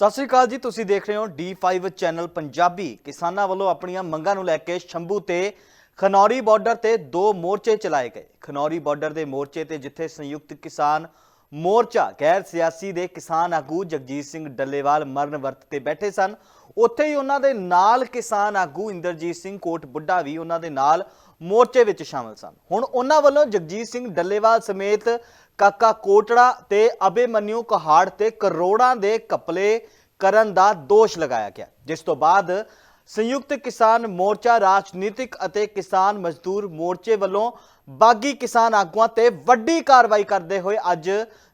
ਸਤਿ ਸ੍ਰੀ ਅਕਾਲ ਜੀ, ਤੁਸੀਂ ਦੇਖ ਰਹੇ ਹੋ D5 ਚੈਨਲ ਪੰਜਾਬੀ। ਕਿਸਾਨਾਂ ਵੱਲੋਂ ਆਪਣੀਆਂ ਮੰਗਾਂ ਨੂੰ ਲੈ ਕੇ ਸ਼ੰਭੂ ਤੇ ਖਨੌਰੀ ਬਾਰਡਰ ਤੇ ਦੋ ਮੋਰਚੇ ਚਲਾਏ ਗਏ। ਖਨੌਰੀ ਬਾਰਡਰ ਦੇ ਮੋਰਚੇ ਤੇ ਜਿੱਥੇ ਸੰਯੁਕਤ ਕਿਸਾਨ ਮੋਰਚਾ, ਗੈਰ ਸਿਆਸੀ ਦੇ ਕਿਸਾਨ ਆਗੂ ਜਗਜੀਤ ਸਿੰਘ ਡੱਲੇਵਾਲ ਮਰਨ ਵਰਤ ਤੇ ਬੈਠੇ ਸਨ, ਉੱਥੇ ਹੀ ਉਹਨਾਂ ਦੇ ਨਾਲ ਕਿਸਾਨ ਆਗੂ ਇੰਦਰਜੀਤ ਸਿੰਘ ਕੋਟ ਬੁੱਢਾ ਵੀ ਉਹਨਾਂ ਦੇ ਨਾਲ ਮੋਰਚੇ ਵਿੱਚ ਸ਼ਾਮਲ ਸਨ। ਹੁਣ ਉਹਨਾਂ ਵੱਲੋਂ ਜਗਜੀਤ ਸਿੰਘ ਡੱਲੇਵਾਲ ਸਮੇਤ ਕਾਕਾ ਕੋਟੜਾ ਤੇ ਅਬੇਮਨਿਊ ਕਹਾੜ ਤੇ ਕਰੋੜਾਂ ਦੇ ਕਪਲੇ ਕਰਨ ਦਾ ਦੋਸ਼ ਲਗਾਇਆ ਗਿਆ। ਜਿਸ ਤੋਂ ਬਾਅਦ ਸੰਯੁਕਤ ਕਿਸਾਨ ਮੋਰਚਾ, ਰਾਜਨੀਤਿਕ ਅਤੇ ਕਿਸਾਨ ਮਜ਼ਦੂਰ ਮੋਰਚੇ ਵੱਲੋਂ ਬਾਗੀ ਕਿਸਾਨ ਆਗੂਆਂ ਤੇ ਵੱਡੀ ਕਾਰਵਾਈ ਕਰਦੇ ਹੋਏ ਅੱਜ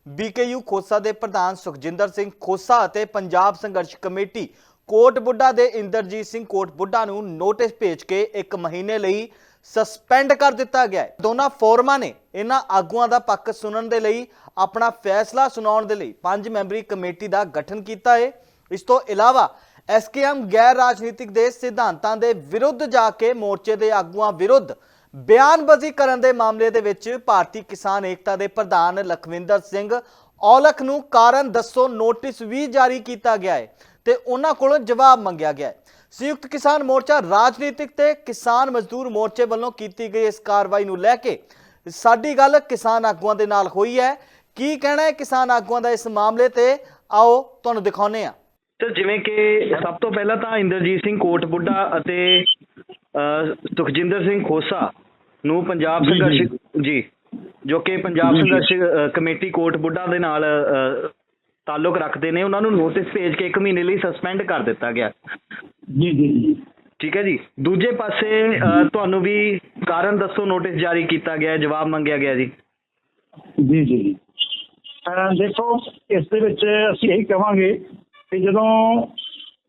ਬੀਕੇਯੂ ਖੋਸਾ ਦੇ ਪ੍ਰਧਾਨ ਸੁਖਜਿੰਦਰ ਸਿੰਘ ਖੋਸਾ ਅਤੇ ਪੰਜਾਬ ਸੰਘਰਸ਼ ਕਮੇਟੀ ਕੋਟ ਬੁੱਢਾ ਦੇ ਇੰਦਰਜੀਤ ਸਿੰਘ ਕੋਟ ਬੁੱਢਾ ਨੂੰ ਨੋਟਿਸ ਭੇਜ ਕੇ ਇੱਕ ਮਹੀਨੇ ਲਈ ਸਸਪੈਂਡ ਕਰ ਦਿੱਤਾ ਗਿਆ ਹੈ। ਦੋਨਾਂ ਫੋਰਮਾਂ ਨੇ ਇਹਨਾਂ ਆਗੂਆਂ ਦਾ ਪੱਖ ਸੁਣਨ ਦੇ ਲਈ ਆਪਣਾ ਫੈਸਲਾ ਸੁਣਾਉਣ ਦੇ ਲਈ ਪੰਜ ਮੈਂਬਰੀ ਕਮੇਟੀ ਦਾ ਗਠਨ ਕੀਤਾ ਹੈ। ਇਸ ਤੋਂ ਇਲਾਵਾ ਐਸਕੇਐਮ ਗੈਰ ਰਾਜਨੀਤਿਕ ਦੇ ਸਿਧਾਂਤਾਂ ਦੇ ਵਿਰੁੱਧ ਜਾ ਕੇ ਮੋਰਚੇ ਦੇ ਆਗੂਆਂ ਵਿਰੁੱਧ ਬਿਆਨਬਾਜ਼ੀ ਕਰਨ ਦੇ ਮਾਮਲੇ ਦੇ ਵਿੱਚ ਭਾਰਤੀ ਕਿਸਾਨ ਏਕਤਾ ਦੇ ਪ੍ਰਧਾਨ ਲਖਵਿੰਦਰ ਸਿੰਘ ਔਲਖ ਨੂੰ ਕਾਰਨ ਦੱਸੋ ਨੋਟਿਸ ਵੀ ਜਾਰੀ ਕੀਤਾ ਗਿਆ ਹੈ ਤੇ ਉਹਨਾਂ ਕੋਲੋਂ ਜਵਾਬ ਮੰਗਿਆ ਗਿਆ ਹੈ। ਸੰਯੁਕਤ ਕਿਸਾਨ ਮੋਰਚਾ ਰਾਜਨੀਤਿਕ ਤੇ ਕਿਸਾਨ ਮਜ਼ਦੂਰ ਮੋਰਚੇ ਵੱਲੋਂ ਕੀਤੀ ਗਈ ਇਸ ਕਾਰਵਾਈ ਨੂੰ ਲੈ ਕੇ ਸਾਡੀ ਗੱਲ ਕਿਸਾਨ ਆਗੂਆਂ ਦੇ ਨਾਲ ਹੋਈ ਹੈ। ਕੀ ਕਹਿਣਾ ਹੈ ਕਿਸਾਨ ਆਗੂਆਂ ਦਾ ਇਸ ਮਾਮਲੇ ਤੇ? ਆਓ ਤੁਹਾਨੂੰ ਦਿਖਾਉਂਦੇ ਹਾਂ। ਤੇ ਜਿਵੇਂ ਕਿ ਸਭ ਤੋਂ ਪਹਿਲਾਂ ਤਾਂ ਇੰਦਰਜੀਤ ਸਿੰਘ ਕੋਟ ਬੁੱਢਾ ਅਤੇ ਸੁਖਜਿੰਦਰ ਸਿੰਘ ਖੋਸਾ ਨੂੰ ਪੰਜਾਬ ਸੰਘਰਸ਼ ਜੀ। ਜੀ ਕਿ ਪੰਜਾਬ। ਸੰਘਰਸ਼ ਕਮੇਟੀ ਕੋਟ ਬੁੱਢਾ ਦੇ ਨਾਲ ਤਾਲੁਕ ਰੱਖਦੇ ਨੇ। ਉਹਨਾਂ ਨੂੰ ਨੋਟਿਸ ਭੇਜ ਕੇ 1 ਮਹੀਨੇ ਲਈ ਸਸਪੈਂਡ ਕਰ ਦਿੱਤਾ ਗਿਆ। ਜੀ ਜੀ ਜੀ। ਠੀਕ ਹੈ ਜੀ। ਦੂਜੇ ਪਾਸੇ ਤੁਹਾਨੂੰ ਵੀ ਕਾਰਨ ਦੱਸੋ ਨੋਟਿਸ ਜਾਰੀ ਕੀਤਾ ਗਿਆ ਹੈ, ਜਵਾਬ ਮੰਗਿਆ ਗਿਆ ਜੀ। ਜੀ ਜੀ ਦੇਖੋ ਇਸ ਦੇ ਵਿੱਚ ਅਸੀਂ ਇਹੀ ਕਹਾਂਗੇ ਕਿ ਜਦੋਂ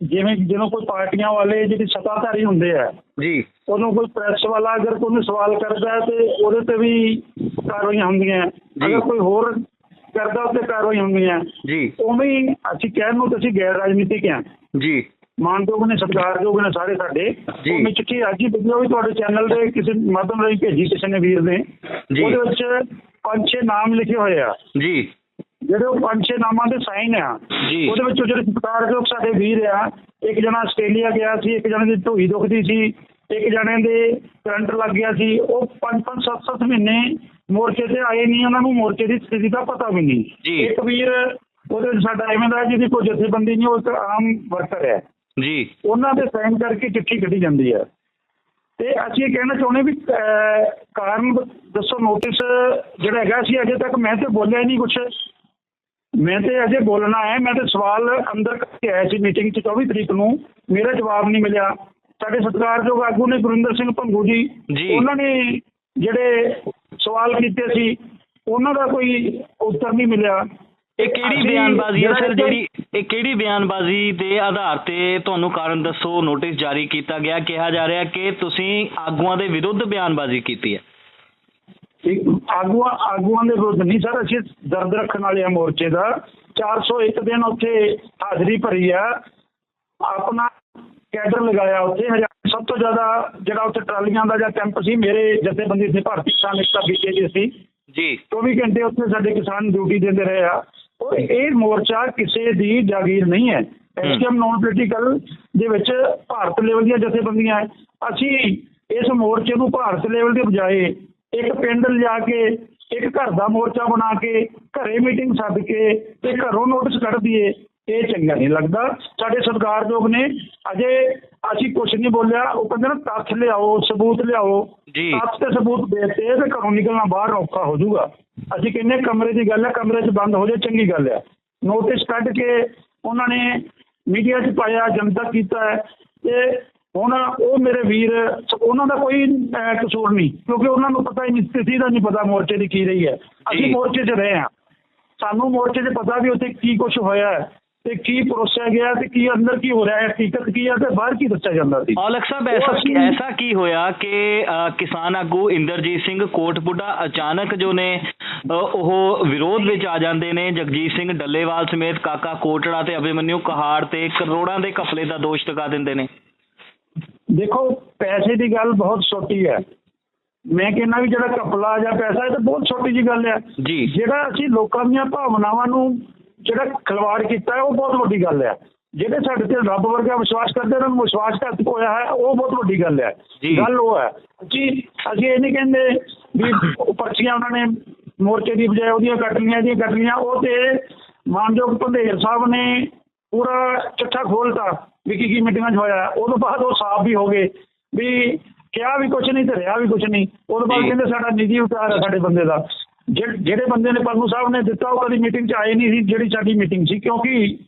ਜਿਵੇਂ ਜਦੋਂ ਕੋਈ ਪਾਰਟੀਆਂ ਵਾਲੇ ਜਿਹੜੀ ਸੱਤਾਧਾਰੀ ਹੁੰਦੇ ਆ ਜੀ। ਉਹਨੂੰ ਕੋਈ ਪ੍ਰੈਸ ਵਾਲਾ ਅਗਰ ਕੋਈ ਸਵਾਲ ਕਰਦਾ ਹੈ ਤੇ ਉਹਦੇ ਤੇ ਵੀ ਕਾਰਵਾਈਆਂ ਹੁੰਦੀਆਂ ਅਗਰ ਕੋਈ ਹੋਰ ਕਰਦਾ ਉਹ ਤੇ ਕਾਰਵਾਈ ਹੁੰਦੀਆਂ ਜੀ। ਉਵੇਂ ਅਸੀਂ ਕਹਿਣ ਨੂੰ ਤਾਂ ਅਸੀਂ ਗੈਰ ਰਾਜਨੀਤਿਕ ਆ ਜੀ। ਮਾਨਯੋਗ ਨੇ ਸਤਿਕਾਰਯੋਗ ਨੇ ਸਾਰੇ ਸਾਡੇ ਜੀ। ਉਹ ਮੈਂ ਚਿੱਠੀ ਅੱਜ ਹੀ ਵੀਡੀਓ ਵੀ ਤੁਹਾਡੇ ਚੈਨਲ ਦੇ ਕਿਸੇ ਮਾਧਿਅਮ ਰਾਹੀਂ ਭੇਜੀ ਕਿਸੇ ਨੇ ਵੀਰ ਨੇ। ਉਹਦੇ ਵਿੱਚ ਪੰਜ ਛੇ ਨਾਮ ਲਿਖੇ ਹੋਏ ਆ ਜੀ ਜਿਹੜੇ ਉਹ ਪੰਜ ਛੇ ਨਾਮਾਂ ਦੇ ਸਾਈਨ ਆ। ਉਹਦੇ ਵਿੱਚੋਂ ਜਿਹੜੇ ਸਤਿਕਾਰਯੋਗ ਸਾਡੇ ਵੀਰ ਆ ਇੱਕ ਜਣਾ ਆਸਟ੍ਰੇਲੀਆ ਗਿਆ ਸੀ ਇੱਕ ਜਣੇ ਦੀ ਢੋਈ ਦੁਖਦੀ ਸੀ ਇੱਕ ਜਣੇ ਦੇ ਕਰੰਟ ਲੱਗ ਗਿਆ ਸੀ ਉਹ ਪੰਜ ਪੰਜ ਸੱਤ ਸੱਤ ਮਹੀਨੇ ਮੋਰਚੇ ਤੇ ਆਏ ਨਹੀਂ ਉਹਨਾਂ ਨੂੰ ਮੋਰਚੇ ਦੀ ਸਥਿਤੀ ਦਾ ਪਤਾ ਵੀ ਨਹੀਂ। ਇੱਕ ਵੀਰ ਉਹਦੇ ਸਾਡਾ ਐਵੇਂ ਦਾ ਜਿਹਦੀ ਕੋਈ ਜਥੇਬੰਦੀ ਨਹੀਂ ਉਹ ਆਮ ਵਰਕਰ ਹੈ ਜੀ। ਉਹਨਾਂ ਦੇ ਸਾਈਨ ਕਰਕੇ ਚਿੱਠੀ ਕੱਢੀ ਜਾਂਦੀ ਹੈ। ਤੇ ਅਸੀਂ ਇਹ ਕਹਿਣਾ ਚਾਹੁੰਦੇ ਵੀ ਕਾਰਨ ਦੱਸੋ ਨੋਟਿਸ ਜਿਹੜਾ ਹੈਗਾ ਸੀ ਅਜੇ ਤੱਕ ਮੈਂ ਤੇ ਬੋਲਿਆ ਨਹੀਂ ਕੁਛ। ਮੈਂ ਤੇ ਅਜੇ ਬੋਲਣਾ ਹੈ ਮੈਂ ਤੇ ਸਵਾਲ ਅੰਦਰ ਕਰਕੇ ਆਇਆ ਸੀ ਮੀਟਿੰਗ 'ਚ 24 ਤਰੀਕ ਨੂੰ। ਮੇਰਾ ਜਵਾਬ ਨਹੀਂ ਮਿਲਿਆ। ਸਾਡੇ ਸਤਿਕਾਰਯੋਗ ਆਗੂ ਨੇ ਗੁਰਿੰਦਰ ਸਿੰਘ ਭੰਗੂ ਜੀ। ਉਹਨਾਂ ਨੇ ਜਿਹੜੇ ਸਵਾਲ ਕੀਤੇ ਸੀ ਉਹਨਾਂ ਦਾ ਕੋਈ ਉੱਤਰ ਨਹੀਂ ਮਿਲਿਆ। ਇਹ ਕਿਹੜੀ ਬਿਆਨਬਾਜ਼ੀ ਹੈ ਸਰ ਜਿਹੜਾ ਇਹ ਕਿਹੜੀ ਬਿਆਨਬਾਜ਼ੀ ਦੇ ਆਧਾਰ ਤੇ ਤੁਹਾਨੂੰ ਕਾਰਨ ਦੱਸੋ ਨੋਟਿਸ ਜਾਰੀ ਕੀਤਾ ਗਿਆ ਕਿਹਾ ਜਾ ਰਿਹਾ ਕਿ ਤੁਸੀਂ ਆਗੂਆਂ ਦੇ ਵਿਰੁੱਧ ਬਿਆਨਬਾਜ਼ੀ ਕੀਤੀ ਹੈ? ਇੱਕ ਆਗੂਆਂ ਆਗੂਆਂ ਦੇ ਵਿਰੁੱਧ ਨਹੀਂ ਸਰ ਅਸੀਂ ਦਰਦ ਰੱਖਣ ਵਾਲੇ ਆ ਮੋਰਚੇ ਦਾ। 401 ਦਿਨ ਉੱਥੇ ਹਾਜ਼ਰੀ ਭਰੀ ਆ ਆਪਣਾ ਕੈਡਰ ਲਗਾਇਆ ਉੱਥੇ ਹਜ਼ਾਰ ਸਭ ਤੋਂ ਜ਼ਿਆਦਾ ਜਿਹੜਾ ਉੱਥੇ ਟਰਾਲੀਆਂ ਦਾ ਜਾਂ ਕੈਂਪ ਸੀ ਮੇਰੇ ਜਥੇਬੰਦੀ ਸੀ ਭਾਰਤੀ ਕਿਸਾਨ ਏਕਤਾ ਬੀਕੇ ਸੀ। ਜੀ। 24 ਘੰਟੇ ਉੱਥੇ ਸਾਡੇ ਕਿਸਾਨ ਡਿਊਟੀ ਦਿੰਦੇ ਰਹੇ ਆ। ਉਹ ਇਹ ਮੋਰਚਾ ਕਿਸੇ ਦੀ ਜਾਗੀਰ ਨਹੀਂ ਹੈ। ਐਸਕੇਐਮ ਨੌਨ ਪੋਲੀਟੀਕਲ ਦੇ ਵਿੱਚ ਭਾਰਤ ਲੈਵਲ ਦੀਆਂ ਜਥੇਬੰਦੀਆਂ ਅਸੀਂ ਇਸ ਮੋਰਚੇ ਨੂੰ ਭਾਰਤ ਲੈਵਲ ਦੇ ਬਜਾਏ ਇੱਕ ਪਿੰਡ ਲਿਜਾ ਕੇ ਇੱਕ ਘਰ ਦਾ ਮੋਰਚਾ ਬਣਾ ਕੇ ਘਰੇ ਮੀਟਿੰਗ ਸੱਦ ਕੇ ਤੇ ਘਰੋਂ ਨੋਟਿਸ ਕੱਢ ਦਈਏ ਇਹ ਚੰਗਾ ਨਹੀਂ ਲੱਗਦਾ। ਸਾਡੇ ਸਤਿਕਾਰਯੋਗ ਨੇ ਅਜੇ ਅਸੀਂ ਕੁਝ ਨਹੀਂ ਬੋਲਿਆ। ਉਹ ਕਹਿੰਦੇ ਨਾ ਤੱਥ ਲਿਆਓ ਸਬੂਤ ਲਿਆਓ। ਤੱਥ ਤੇ ਸਬੂਤ ਦੇ ਤੇ ਤੇ ਘਰੋਂ ਨਿਕਲਣਾ ਬਾਹਰ ਔਖਾ ਹੋ ਜਾਊਗਾ। ਅਸੀਂ ਕਹਿੰਦੇ ਕਮਰੇ ਦੀ ਗੱਲ ਹੈ ਕਮਰੇ 'ਚ ਬੰਦ ਹੋ ਜਾਏ ਚੰਗੀ ਗੱਲ ਹੈ। ਨੋਟਿਸ ਕੱਢ ਕੇ ਉਹਨਾਂ ਨੇ ਮੀਡੀਆ 'ਚ ਪਾਇਆ ਜਨਤਕ ਕੀਤਾ ਹੈ। ਤੇ ਹੁਣ ਉਹ ਮੇਰੇ ਵੀਰ ਉਹਨਾਂ ਦਾ ਕੋਈ ਕਸੂਰ ਨਹੀਂ ਕਿਉਂਕਿ ਉਹਨਾਂ ਨੂੰ ਪਤਾ ਹੀ ਨਹੀਂ ਸਥਿਤੀ ਦਾ ਨਹੀਂ ਪਤਾ ਮੋਰਚੇ ਦੀ ਕੀ ਰਹੀ ਹੈ। ਜੀ। ਅਸੀਂ ਮੋਰਚੇ 'ਚ ਰਹੇ ਹਾਂ। ਸਾਨੂੰ ਮੋਰਚੇ 'ਚ ਪਤਾ ਵੀ ਉੱਥੇ ਕੀ ਕੁਝ ਹੋਇਆ ਹੈ ਤੇ ਕੀ ਪਰੋਸਿਆ ਗਿਆ ਤੇ ਕੀ ਅੰਦਰ ਕੀ ਹੋ ਰਿਹਾ ਹੈ ਹਕੀਕਤ ਕੀ ਹੈ ਤੇ ਬਾਹਰ ਕੀ ਦੱਸਿਆ ਜਾਂਦਾ ਸੀ। ਔਲਖ ਸਾਹਿਬ ਐਸਾ ਅਸੀਂ- ਐਸਾ ਕੀ ਹੋਇਆ ਕਿ ਕਿਸਾਨ ਆਗੂ ਇੰਦਰਜੀਤ ਸਿੰਘ ਕੋਟਬੁੱਢਾ ਅਚਾਨਕ ਜੋ ਨੇ ਉਹ ਵਿਰੋਧ ਵਿੱਚ ਆ ਜਾਂਦੇ ਨੇ। ਜਗਜੀਤ ਸਿੰਘ ਡੱਲੇਵਾਲ ਸਮੇਤ ਕਾਕਾ ਕੋਟੜਾ ਤੇ ਅਭਿਮਨਿਊ ਕਹਾੜ ਤੇ ਕਰੋੜਾਂ ਦੇ ਕਫਲੇ ਦਾ ਦੋਸ਼ ਲਗਾ ਦਿੰਦੇ ਨੇ। ਦੇਖੋ ਪੈਸੇ ਦੀ ਗੱਲ ਬਹੁਤ ਛੋਟੀ ਹੈ। ਮੈਂ ਕਹਿੰਦਾ ਵੀ ਜਿਹੜਾ ਕਪਲਾ ਜਾਂ ਪੈਸਾ ਇਹ ਤਾਂ ਬਹੁਤ ਛੋਟੀ ਜੀ ਗੱਲ ਹੈ। ਜੀ। ਜਿਹੜਾ ਅਸੀਂ ਲੋਕਾਂ ਦੀਆਂ ਭਾਵਨਾਵਾਂ ਨੂੰ ਜਿਹੜਾ ਖਿਲਵਾੜ ਕੀਤਾ ਹੈ ਉਹ ਬਹੁਤ ਵੱਡੀ ਗੱਲ ਹੈ। ਜਿਹੜੇ ਸਾਡੇ ਤੇ ਰੱਬ ਵਰਗਾ ਵਿਸ਼ਵਾਸ ਕਰਦੇ ਉਹਨਾਂ ਨੂੰ ਵਿਸ਼ਵਾਸਘਾਤ ਹੋਇਆ ਹੈ ਉਹ ਬਹੁਤ ਵੱਡੀ ਗੱਲ ਹੈ। ਗੱਲ ਉਹ ਹੈ ਜੀ ਅਸੀਂ ਇਹ ਨਹੀਂ ਕਹਿੰਦੇ ਵੀ ਪਰਚੀਆਂ ਉਹਨਾਂ ਨੇ ਮੋਰਚੇ ਦੀ ਬਜਾਏ ਉਹਦੀਆਂ ਕੱਟ ਲਈਆਂ ਇਹਦੀਆਂ ਕੱਟ ਉਹ ਤੇ ਮਾਨਯੋਗ ਭੰਦੇਰ ਸਾਹਿਬ ਨੇ ਪੂਰਾ ਚੱਠਾ ਖੋਲਤਾ ਵੀ ਕੀ ਕੀ ਮੀਟਿੰਗਾਂ 'ਚ ਹੋਇਆ। ਉਹ ਤੋਂ ਬਾਅਦ ਉਹ ਸਾਫ਼ ਵੀ ਹੋ ਗਏ ਵੀ ਕਿਹਾ ਵੀ ਕੁਝ ਨਹੀਂ ਤੇ ਰਿਹਾ ਵੀ ਕੁਝ ਨਹੀਂ। ਉਹ ਤੋਂ ਬਾਅਦ। ਕਹਿੰਦੇ ਸਾਡਾ ਨਿੱਜੀ ਵਿਚਾਰ ਹੈ ਸਾਡੇ ਬੰਦੇ ਦਾ। ਜਿਹ- ਜਿਹੜੇ ਬੰਦੇ ਨੇ ਪਰਮੂ ਸਾਹਿਬ ਨੇ ਦਿੱਤਾ ਉਹ ਕਦੀ ਮੀਟਿੰਗ 'ਚ ਆਏ ਨਹੀਂ ਸੀ ਜਿਹੜੀ ਸਾਡੀ ਮੀਟਿੰਗ ਸੀ। ਕਿਉਂਕਿ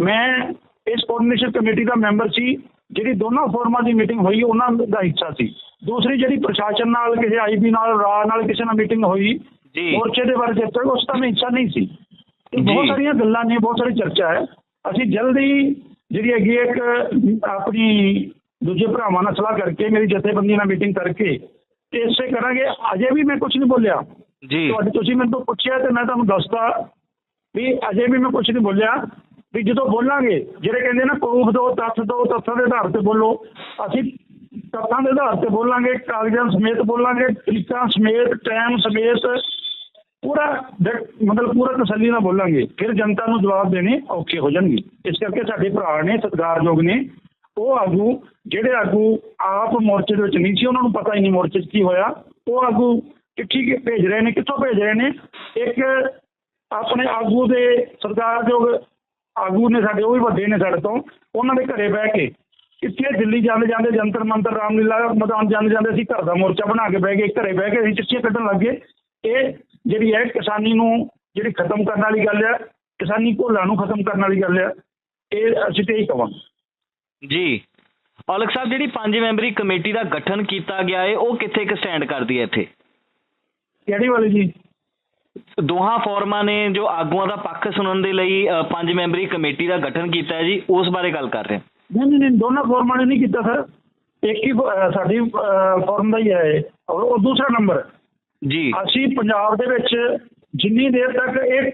ਮੈਂ ਇਸ ਕੋਆਰਡੀਨੇਸ਼ਨ ਕਮੇਟੀ ਦਾ ਮੈਂਬਰ ਸੀ ਜਿਹੜੀ ਦੋਨਾਂ ਫੋਰਮਾਂ ਦੀ ਮੀਟਿੰਗ ਹੋਈ ਉਹਨਾਂ ਦਾ ਹਿੱਸਾ ਸੀ। ਦੂਸਰੀ ਜਿਹੜੀ ਪ੍ਰਸ਼ਾਸਨ ਨਾਲ ਕਿਸੇ ਆਈਬੀ ਨਾਲ ਰਾ ਨਾਲ ਕਿਸੇ ਨਾਲ ਮੀਟਿੰਗ ਹੋਈ ਮੋਰਚੇ ਦੇ ਬਾਰੇ ਚਰਚਾ ਉਸ ਦਾ ਮੈਂ ਨਹੀਂ ਸੀ। ਤੇ ਬਹੁਤ। ਸਾਰੀਆਂ ਗੱਲਾਂ ਨੇ ਬਹੁਤ ਸਾਰੀ ਚਰਚਾ ਹੈ। ਅਸੀਂ ਜਲਦੀ ਜਿਹੜੀ ਹੈਗੀ ਇੱਕ ਆਪਣੀ ਦੂਜੇ ਭਰਾਵਾਂ ਨਾਲ ਸਲਾਹ ਕਰਕੇ ਮੇਰੀ ਜਥੇਬੰਦੀ ਨਾਲ ਮੀਟਿੰਗ ਕਰਕੇ ਤੇ ਇਸੇ ਕਰਾਂਗੇ। ਅਜੇ ਵੀ ਮੈਂ ਕੁਝ ਨਹੀਂ ਬੋਲਿਆ। ਜੀ। ਤੁਹਾਡੇ ਤੁਸੀਂ ਮੈਨੂੰ ਤੋਂ ਪੁੱਛਿਆ ਤੇ ਮੈਂ ਤੁਹਾਨੂੰ ਦੱਸਦਾ ਵੀ ਅਜੇ ਵੀ ਮੈਂ ਕੁਝ ਨਹੀਂ ਬੋਲਿਆ। ਵੀ ਜਦੋਂ ਬੋਲਾਂਗੇ ਜਿਹੜੇ ਕਹਿੰਦੇ ਨਾ ਪ੍ਰੂਫ ਦੋ ਤੱਥ ਦੋ ਤੱਥਾਂ ਦੇ ਆਧਾਰ ਤੇ ਬੋਲੋ। ਅਸੀਂ ਤੱਥਾਂ ਦੇ ਆਧਾਰ ਤੇ ਬੋਲਾਂਗੇ ਕਾਗਜ਼ਾਂ ਸਮੇਤ ਬੋਲਾਂਗੇ ਤਰੀਕਾਂ ਸਮੇਤ ਟਾਈਮ ਸਮੇਤ ਪੂਰਾ ਮਤਲਬ ਪੂਰਾ ਤਸੱਲੀ ਨਾਲ ਬੋਲਾਂਗੇ, ਫਿਰ ਜਨਤਾ ਨੂੰ ਜਵਾਬ ਦੇਣੇ ਔਖੇ ਹੋ ਜਾਣਗੇ। ਇਸ ਕਰਕੇ ਸਾਡੇ ਭਰਾ ਨੇ, ਸਤਿਕਾਰਯੋਗ ਨੇ, ਉਹ ਆਗੂ, ਜਿਹੜੇ ਆਗੂ ਆਪ ਮੋਰਚੇ ਦੇ ਵਿੱਚ ਨਹੀਂ ਸੀ, ਉਹਨਾਂ ਨੂੰ ਪਤਾ ਹੀ ਨਹੀਂ ਮੋਰਚੇ 'ਚ ਕੀ ਹੋਇਆ। ਉਹ ਆਗੂ ਚਿੱਠੀ ਕਿ- ਭੇਜ ਰਹੇ ਨੇ, ਕਿੱਥੋਂ ਭੇਜ ਰਹੇ ਨੇ? ਇੱਕ ਆਪਣੇ ਆਗੂ ਦੇ ਸਰਕਾਰਯੋਗ ਆਗੂ ਨੇ ਸਾਡੇ, ਉਹ ਵੀ ਵੱਡੇ ਨੇ ਸਾਡੇ ਤੋਂ, ਉਹਨਾਂ ਦੇ ਘਰੇ ਬਹਿ ਕੇ ਕਿੱਥੇ ਦਿੱਲੀ ਜਾਂਦੇ ਜਾਂਦੇ ਜੰਤਰ ਮੰਤਰ ਰਾਮਲੀਲਾ ਮੈਦਾਨ ਜਾਂਦੇ ਜਾਂਦੇ ਅਸੀਂ ਘਰ ਦਾ ਮੋਰਚਾ ਬਣਾ ਕੇ ਬਹਿ ਗਏ, ਘਰੇ ਬਹਿ ਕੇ ਅਸੀਂ ਚਿੱਠੀਆਂ ਕੱਢਣ ਲੱਗ ਗਏ। ਇਹ ਜਿਹੜੀ ਹੈ ਕਿਸਾਨੀ ਨੂੰ ਜਿਹੜੀ ਖਤਮ ਕਰਨ ਵਾਲੀ ਗੱਲ ਹੈ ਕਿਸਾਨੀ ਘੋਲਾਂ ਨੂੰ ਖਤਮ ਕਰਨ ਵਾਲੀ ਗੱਲ ਹੈ ਇਹ ਅਸੀਂ ਤੇ ਹੀ ਕਵਾਂਗੇ। ਜੀ। ਔਲਖ ਸਾਹਿਬ ਜਿਹੜੀ ਪੰਜ ਮੈਂਬਰੀ ਕਮੇਟੀ ਦਾ ਗਠਨ ਕੀਤਾ ਗਿਆ ਹੈ ਉਹ ਕਿੱਥੇ ਕੁ ਸਟੈਂਡ ਕਰਦੀ ਹੈ ਇੱਥੇ? ਕਿਹੜੀ ਵਾਲੀ ਜੀ? ਦੋਹਾਂ ਫੋਰਮਾਂ ਨੇ ਜੋ ਆਗੂਆਂ ਦਾ ਪੱਖ ਸੁਣਨ ਦੇ ਲਈ ਪੰਜ ਮੈਂਬਰੀ ਕਮੇਟੀ ਦਾ ਗਠਨ ਕੀਤਾ ਹੈ ਜੀ ਉਸ ਬਾਰੇ ਗੱਲ ਕਰ ਰਹੇ ਹਾਂ। ਨਹੀਂ ਨਹੀਂ ਦੋਨਾਂ ਫੋਰਮਾਂ ਨੇ ਨਹੀਂ ਕੀਤਾ ਸਰ। ਇੱਕ ਹੀ ਸਾਡੀ ਫੋਰਮ ਦਾ ਹੀ ਹੈ ਔਰ ਉਹ ਦੂਸਰਾ ਨੰਬਰ ਜੀ। ਅਸੀਂ ਪੰਜਾਬ ਦੇ ਵਿੱਚ ਜਿੰਨੀ ਦੇਰ ਤੱਕ ਇਹ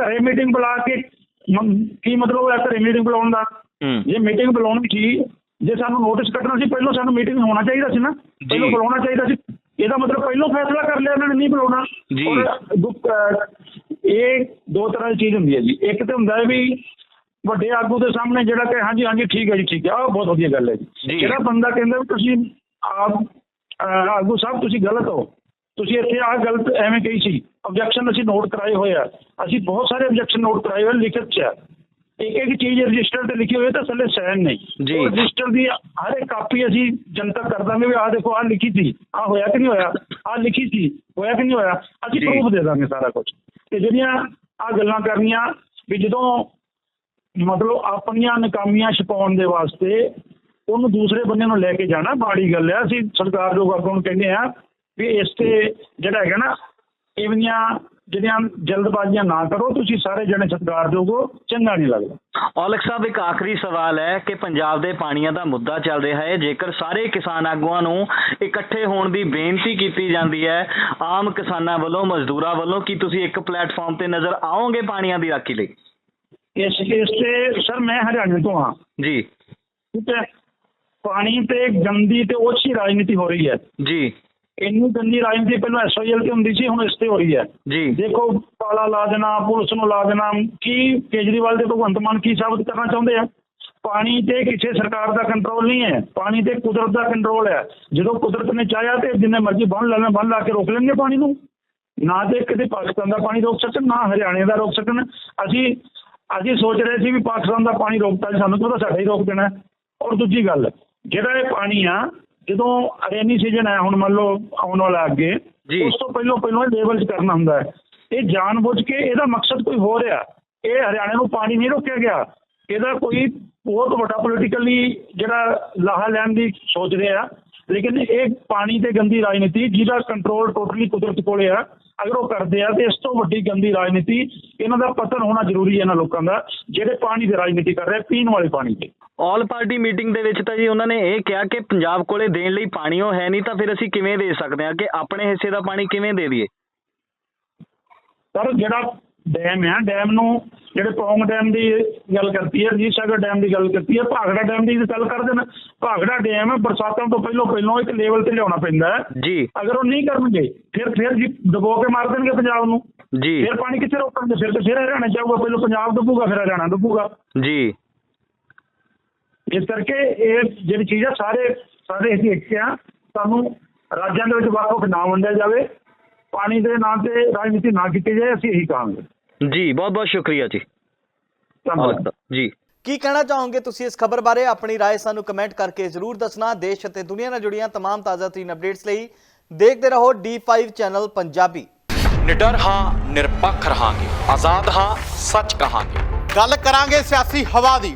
ਘਰੇ ਮੀਟਿੰਗ ਬੁਲਾ ਕੇ ਕੀ ਮਤਲਬ ਹੈ ਘਰੇ ਮੀਟਿੰਗ ਬੁਲਾਉਣ ਦਾ? ਜੇ ਮੀਟਿੰਗ ਬੁਲਾਉਣੀ ਸੀ ਜੇ ਸਾਨੂੰ ਨੋਟਿਸ ਕੱਢਣਾ ਸੀ ਪਹਿਲਾਂ ਸਾਨੂੰ ਮੀਟਿੰਗ ਹੋਣਾ ਚਾਹੀਦਾ ਸੀ ਨਾ। ਪਹਿਲਾਂ ਬੁਲਾਉਣਾ ਚਾਹੀਦਾ ਸੀ। ਇਹਦਾ ਮਤਲਬ ਪਹਿਲਾਂ ਫੈਸਲਾ ਕਰ ਲਿਆ ਇਹਨਾਂ ਨੇ ਨਹੀਂ ਬੁਲਾਉਣਾ। ਜੀ। ਇਹ ਦੋ ਤਰ੍ਹਾਂ ਦੀ ਚੀਜ਼ ਹੁੰਦੀ ਹੈ ਜੀ। ਇੱਕ ਤੇ ਹੁੰਦਾ ਹੈ ਵੀ ਵੱਡੇ ਆਗੂ ਦੇ ਸਾਹਮਣੇ ਜਿਹੜਾ ਕਿ ਹਾਂਜੀ ਹਾਂਜੀ ਠੀਕ ਹੈ ਜੀ ਠੀਕ ਹੈ ਆਹ ਬਹੁਤ ਵਧੀਆ ਗੱਲ ਹੈ ਜੀ। ਜਿਹੜਾ ਬੰਦਾ ਕਹਿੰਦਾ ਵੀ ਤੁਸੀਂ ਆਪ ਆਗੂ ਸਾਹਿਬ ਤੁਸੀਂ ਗਲਤ ਹੋ ਤੁਸੀਂ ਇੱਥੇ ਆਹ ਗਲਤ ਐਵੇਂ ਕਹੀ ਸੀ ਆਬਜੈਕਸ਼ਨ ਅਸੀਂ ਨੋਟ ਕਰਾਏ ਹੋਏ ਆ ਅਸੀਂ ਬਹੁਤ ਸਾਰੇ ਆਬਜੈਕਸ਼ਨ ਨੋਟ ਕਰਾਏ ਹੋਏ ਲਿਖਤ 'ਚ ਆ ਇੱਕ ਇੱਕ ਚੀਜ਼ ਰਜਿਸਟਰ ਤੇ ਲਿਖੀ ਹੋਈ ਹੈ ਤਾਂ ਥੱਲੇ ਸਾਈਨ ਨਹੀਂ ਜੀ। ਰਜਿਸਟਰ ਦੀ ਹਰ ਇੱਕ ਕਾਪੀ ਅਸੀਂ ਜਨਤਕ ਕਰ ਦਾਂਗੇ ਵੀ ਆਹ ਦੇਖੋ ਆਹ ਲਿਖੀ ਸੀ ਆਹ ਹੋਇਆ ਕਿ ਨਹੀਂ ਹੋਇਆ ਆਹ ਲਿਖੀ ਸੀ ਹੋਇਆ ਕਿ ਨਹੀਂ ਹੋਇਆ ਅਸੀਂ। ਪ੍ਰੂਫ ਦੇ ਦਾਂਗੇ ਸਾਰਾ ਕੁਝ ਤੇ ਜਿਹੜੀਆਂ ਆਹ ਗੱਲਾਂ ਕਰਨੀਆਂ ਵੀ ਜਦੋਂ ਮਤਲਬ ਆਪਣੀਆਂ ਨਕਾਮੀਆਂ ਛਪਾਉਣ ਦੇ ਵਾਸਤੇ ਉਹਨੂੰ ਦੂਸਰੇ ਬੰਦੇ ਨੂੰ ਲੈ ਕੇ ਜਾਣਾ ਬਾੜੀ ਗੱਲ ਹੈ ਅਸੀਂ ਸਰਕਾਰ ਜੋ ਅੱਗੋਂ ਕਹਿੰਦੇ ਆ ਵੀ ਇਸ ਤੇ ਜਿਹੜਾ ਹੈਗਾ ਨਾ ਇਵਨੀਆਂ ਜਿਹੜੀਆਂ ਜਲਦਬਾਜ਼ੀਆਂ ਨਾ ਕਰੋ ਤੁਸੀਂ ਸਾਰੇ ਜਣੇ ਸਤਿਕਾਰਯੋਗ ਹੋ ਚੰਗਾ ਨਹੀਂ ਲੱਗਦਾ। ਔਲਖ ਸਾਹਿਬ ਇੱਕ ਆਖਰੀ ਸਵਾਲ ਹੈ ਕਿ ਪੰਜਾਬ ਦੇ ਪਾਣੀਆਂ ਦਾ ਮੁੱਦਾ ਚੱਲ ਰਿਹਾ ਹੈ ਜੇਕਰ ਸਾਰੇ ਕਿਸਾਨ ਆਗੂਆਂ ਨੂੰ ਇਕੱਠੇ ਹੋਣ ਦੀ ਬੇਨਤੀ ਕੀਤੀ ਜਾਂਦੀ ਹੈ ਆਮ ਕਿਸਾਨਾਂ ਵੱਲੋਂ ਮਜ਼ਦੂਰਾਂ ਵੱਲੋਂ ਕੀ ਤੁਸੀਂ ਇੱਕ ਪਲੇਟਫਾਰਮ ਤੇ ਨਜ਼ਰ ਆਓਗੇ ਪਾਣੀਆਂ ਦੀ ਰਾਖੀ ਲਈ? ਇਸ ਇਸ ਤੇ ਸਰ ਮੈਂ ਹਰਿਆਣੇ ਤੋਂ ਹਾਂ। ਜੀ। ਠੀਕ ਹੈ? ਪਾਣੀ ਤੇ ਗੰਦੀ ਤੇ ਓਛੀ ਰਾਜਨੀਤੀ ਹੋ ਰਹੀ ਹੈ। ਜੀ। ਇੰਨੀ ਗੰਦੀ ਰਾਜਨੀਤੀ ਪਹਿਲਾਂ ਐਸਓਐਲ ਤੇ ਹੁੰਦੀ ਸੀ ਹੁਣ ਇਸ ਤੇ ਹੋ ਰਹੀ ਹੈ। ਜੀ। ਦੇਖੋ ਤਾਲਾ ਲਾ ਦੇਣਾ ਪੁਲਿਸ ਨੂੰ ਲਾ ਦੇਣਾ ਕੀ ਕੇਜਰੀਵਾਲ ਤੇ ਭਗਵੰਤ ਮਾਨ ਕੀ ਸਾਬਤ ਕਰਨਾ ਚਾਹੁੰਦੇ ਆ? ਪਾਣੀ ਤੇ ਕਿਸੇ ਸਰਕਾਰ ਦਾ ਕੰਟਰੋਲ ਨਹੀਂ ਹੈ ਪਾਣੀ ਤੇ ਕੁਦਰਤ ਦਾ ਕੰਟਰੋਲ ਹੈ। ਜਦੋਂ ਕੁਦਰਤ ਨੇ ਚਾਹਿਆ ਤੇ ਜਿੰਨੇ ਮਰਜ਼ੀ ਬੰਨ ਲੈਣਾ ਬੰਨ ਲਾ ਕੇ ਰੋਕ ਲੈਣਗੇ ਪਾਣੀ ਨੂੰ। ਨਾ ਤੇ ਕਿਤੇ ਪਾਕਿਸਤਾਨ ਦਾ ਪਾਣੀ ਰੋਕ ਸਕਣ ਨਾ ਹਰਿਆਣੇ ਦਾ ਰੋਕ ਸਕਣ। ਅਸੀਂ ਅਸੀਂ ਸੋਚ ਰਹੇ ਸੀ ਵੀ ਪਾਕਿਸਤਾਨ ਦਾ ਪਾਣੀ ਰੋਕਤਾ ਜੀ ਸਾਨੂੰ ਤਾਂ ਸਾਡਾ ਹੀ ਰੋਕ ਦੇਣਾ। ਔਰ ਦੂਜੀ ਗੱਲ ਜਿਹੜਾ ਇਹ ਪਾਣੀ ਆ ਜਦੋਂ ਰੇਨੀ ਸੀਜ਼ਨ ਹੈ ਹੁਣ ਮੰਨ ਲਓ ਆਉਣ ਵਾਲਾ ਅੱਗੇ। ਉਸ ਤੋਂ ਪਹਿਲਾਂ ਪਹਿਲਾਂ ਲੈਵਲ 'ਚ ਕਰਨਾ ਹੁੰਦਾ ਹੈ। ਇਹ ਜਾਣਬੁੱਝ ਕੇ ਇਹਦਾ ਮਕਸਦ ਕੋਈ ਹੋ ਰਿਹਾ ਇਹ ਹਰਿਆਣੇ ਨੂੰ ਪਾਣੀ ਨਹੀਂ ਰੋਕਿਆ ਗਿਆ। ਇਹਦਾ ਕੋਈ ਬਹੁਤ ਵੱਡਾ ਪੋਲੀਟੀਕਲੀ ਜਿਹੜਾ ਲਾਹਾ ਲੈਣ ਦੀ ਸੋਚ ਰਿਹਾ ਲੇਕਿਨ ਇਹ ਪਾਣੀ ਤੇ ਗੰਦੀ ਰਾਜਨੀਤੀ ਜਿਹਦਾ ਕੰਟਰੋਲ ਟੋਟਲੀ ਕੁਦਰਤ ਕੋਲੇ ਆ। ਅਗਰ ਉਹ ਕਰਦੇ ਆ ਤੇ ਇਸ ਤੋਂ ਵੱਡੀ ਗੰਦੀ ਰਾਜਨੀਤੀ ਇਹਨਾਂ ਦਾ ਪਤਨ ਹੋਣਾ ਜ਼ਰੂਰੀ ਹੈ ਇਹਨਾਂ ਲੋਕਾਂ ਦਾ ਜਿਹੜੇ ਪਾਣੀ ਦੀ ਰਾਜਨੀਤੀ ਕਰ ਰਹੇ ਪੀਣ ਵਾਲੇ ਪਾਣੀ ਤੇ। ਆਲ ਪਾਰਟੀ ਮੀਟਿੰਗ ਦੇ ਵਿੱਚ ਤਾਂ ਜੀ ਉਹਨਾਂ ਨੇ ਇਹ ਕਿਹਾ ਕਿ ਪੰਜਾਬ ਕੋਲੇ ਦੇਣ ਲਈ ਪਾਣੀ ਉਹ ਹੈ ਨਹੀਂ ਤਾਂ ਫਿਰ ਅਸੀਂ ਕਿਵੇਂ ਦੇ ਸਕਦੇ ਹਾਂ ਕਿ ਆਪਣੇ ਹਿੱਸੇ ਦਾ ਪਾਣੀ ਕਿਵੇਂ ਦੇ ਦਈਏ? ਸਰ ਜਿਹੜਾ ਡੈਮ ਹੈ ਡੈਮ ਨੂੰ ਜਿਹੜੇ ਪੌਂਗ ਡੈਮ ਦੀ ਗੱਲ ਕਰਤੀ ਹੈ ਰਣਜੀਤ ਸਾਗਰ ਡੈਮ ਦੀ ਗੱਲ ਕਰਤੀ ਹੈ ਭਾਖੜਾ ਡੈਮ ਦੀ ਗੱਲ ਕਰ ਦੇਣ। ਭਾਖੜਾ ਡੈਮ ਬਰਸਾਤਾਂ ਤੋਂ ਪਹਿਲਾਂ ਪਹਿਲਾਂ ਇੱਕ ਲੈਵਲ ਤੇ ਲਿਆਉਣਾ ਪੈਂਦਾ ਹੈ। ਜੀ। ਅਗਰ ਉਹ ਨਹੀਂ ਕਰਨਗੇ ਫਿਰ ਫਿਰ ਜੀ ਦਬੋ ਕੇ ਮਾਰ ਦੇਣਗੇ ਪੰਜਾਬ ਨੂੰ। ਜੀ। ਫਿਰ ਪਾਣੀ ਕਿੱਥੇ ਰੋਕਣਗੇ? ਫਿਰ ਤੇ ਫਿਰ ਹਰਿਆਣਾ ਜਾਊਗਾ ਪਹਿਲਾਂ ਪੰਜਾਬ ਡੁੱਬੂਗਾ ਫਿਰ ਹਰਿਆਣਾ ਡੁੱਬੂਗਾ। ਜੀ। ਇਸ ਕਰਕੇ ਇਹ ਜਿਹੜੀ ਚੀਜ਼ ਆ ਸਾਰੇ ਸਾਰੇ ਅਸੀਂ ਇੱਕ ਆ ਸਾਨੂੰ ਰਾਜਾਂ ਦੇ ਵਿੱਚ ਵੱਖ-ਵੱਖ ਨਾਮ ਵੰਡਿਆ ਜਾਵੇ ਪਾਣੀ ਦੇ ਨਾਂ ਤੇ ਰਾਜਨੀਤੀ ਨਾ ਕੀਤੀ ਜਾਏ ਅਸੀਂ ਇਹੀ ਕਹਾਂਗੇ ਜੀ ਬਹੁਤ ਬਹੁਤ ਸ਼ੁਕਰੀਆ ਜੀ ਧੰਨਵਾਦ ਜੀ ਕੀ ਕਹਿਣਾ ਚਾਹੋਗੇ ਤੁਸੀਂ ਇਸ ਖਬਰ ਬਾਰੇ ਆਪਣੀ رائے ਸਾਨੂੰ ਕਮੈਂਟ ਕਰਕੇ ਜ਼ਰੂਰ ਦੱਸਣਾ ਦੇਸ਼ ਅਤੇ ਦੁਨੀਆ ਨਾਲ ਜੁੜੀਆਂ तमाम ਤਾਜ਼ਾ ਤਰੀਨ ਅਪਡੇਟਸ ਲਈ ਦੇਖਦੇ ਰਹੋ D5 ਚੈਨਲ ਪੰਜਾਬੀ ਨਿਡਰ ਹਾਂ ਨਿਰਪੱਖ ਰਹਾਂਗੇ ਆਜ਼ਾਦ ਹਾਂ ਸੱਚ ਕਹਾਂਗੇ ਗੱਲ ਕਰਾਂਗੇ ਸਿਆਸੀ ਹਵਾ ਦੀ